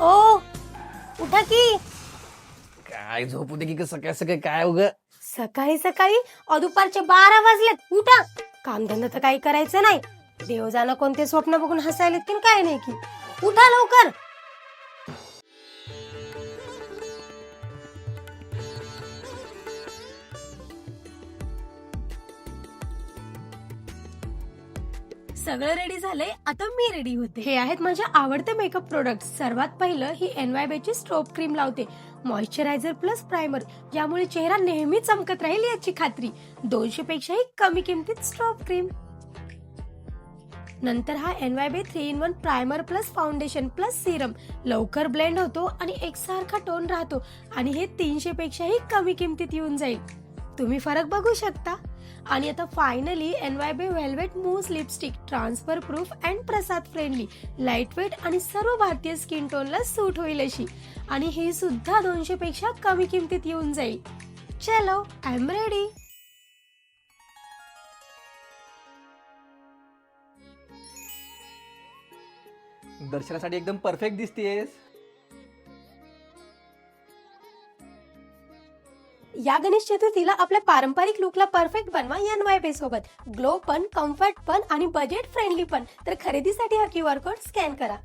ओ उठा की. काय झोपू दे की सकाळ सकाळी काय उग सकाळी सकाळी अ दुपारचे बारा वाजलेत. उठा. कामधंदा तर काही करायचं नाही. देव जाणं कोणते स्वप्न बघून हसायलेत की काय नाही की. उठा लवकर. सगळं रेडी झालंय आता मी रेडी होते. हे आहेत माझे आवडते मेकअप प्रोडक्ट सर्वात पहिलं ही एनवाय ची स्ट्रोप क्रीम लावते. मॉइश्चरायझर प्लस प्रायमर ज्यामुळे चेहरा नेहमी चमकत राहील याची खात्री. दोनशे पेक्षाही कमी किमतीत स्ट्रोप क्रीम नंतर हा NY Bae three in one primer plus foundation plus serum लवकर ब्लेंड होतो आणि एकसारखा टोन राहतो. आणि हे तीनशे पेक्षाही कमी किमतीत येऊन जाईल. तुम्ही फरक बघू शकता. आणि आता finally N Y B velvet mousse lipstick transfer proof and prasad friendly light weight आणि सर्व भारतीय स्किन टोनला सूट होईल अशी. आणि हे सुद्धा दोनशे पेक्षा कमी किमतीत येऊन जाईल. चलो आय एम रेडी दर्शनासाठी एकदम परफेक्ट दिसतेस. या गणेश चतुर्थीला आपल्या पारंपरिक लुकला परफेक्ट बनवा एन वाय बे सोबत. ग्लो पण कम्फर्ट पण आणि बजेट फ्रेंडली पण. तर खरेदीसाठी हा क्यू आर कोड स्कॅन करा.